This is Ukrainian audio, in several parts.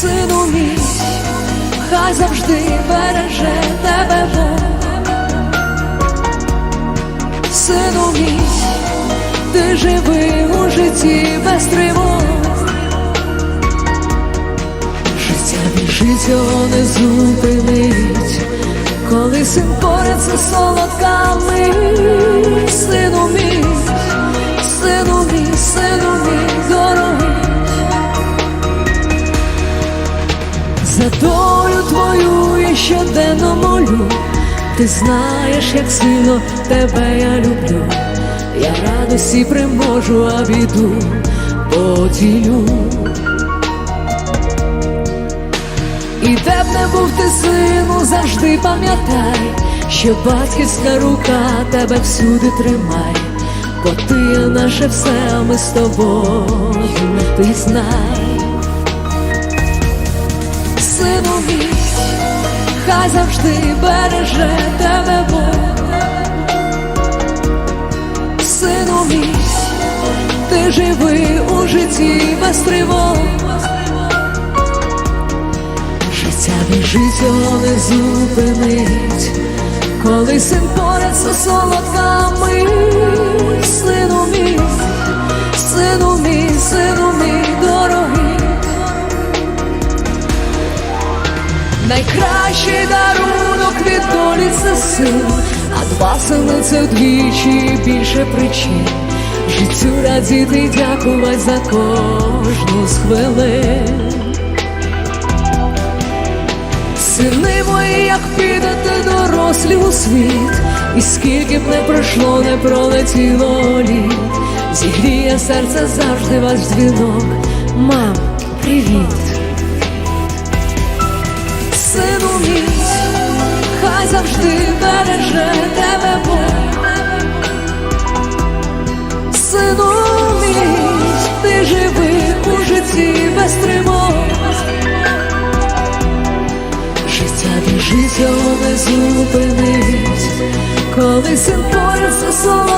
Сину мій, хай завжди береже тебе Бог. Сину мій, ти живи у житті без тривог. Життя біжить, його не зупинить, коли син поряд це солодка. За долю твою я щоденно молю, ти знаєш, як сильно тебе я люблю, я радості примножу, а біду поділю. І де б не був ти сину, завжди пам'ятай, що батьківська рука тебе всюди тримає, бо ти є наше все, а ми з тобою, ти знай. Хай завжди береже тебе Бог. Сину мій, ти живи у житті без тривог. Життя біжить, його не зупинить, коли син поряд це солодка Найкращий дарунок від долі це син, а два це вдвічі більше причин. Життю радіти й дякувати за кожну з хвилин. Сини мої, як підете дорослі у світ, і скільки б не пройшло, не пролетіло літ, зігріє серце завжди ваш дзвінок. Мам, привіт. Завжди береже тебе Бог. Сину мій, ти живи у житті без тривог. Життя біжить, його не зупинить, коли син поряд за солодка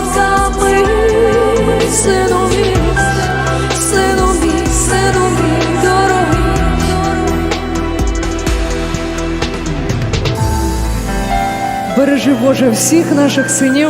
Бережи Боже всіх наших синів